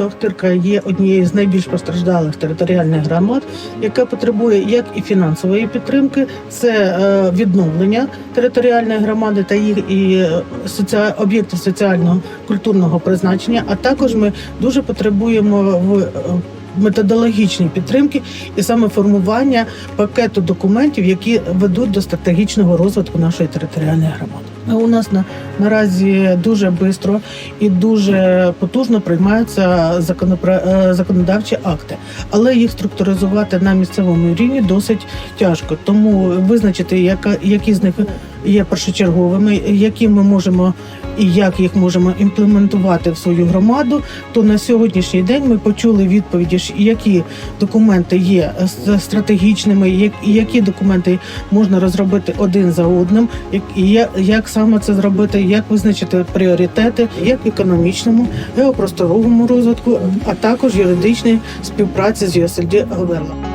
Місто є однією з найбільш постраждалих територіальних громад, яка потребує як і фінансової підтримки, це е, відновлення територіальної громади та їх і е, об'єкти соціального культурного призначення. А також ми дуже потребуємо в методологічній підтримки і саме формування пакету документів, які ведуть до стратегічного розвитку нашої територіальної громади. У нас на наразі дуже швидко і дуже потужно приймаються е, законодавчі акти, але їх структуризувати на місцевому рівні досить тяжко. Тому визначити, яка які з них є першочерговими, які ми можемо і як їх можемо імплементувати в свою громаду, то на сьогоднішній день ми почули відповіді, які документи є стратегічними, як- і які документи можна розробити один за одним, і як саме це зробити, як визначити пріоритети, як економічному, геопросторовому розвитку, а також юридичній співпраці з USLD Говерла.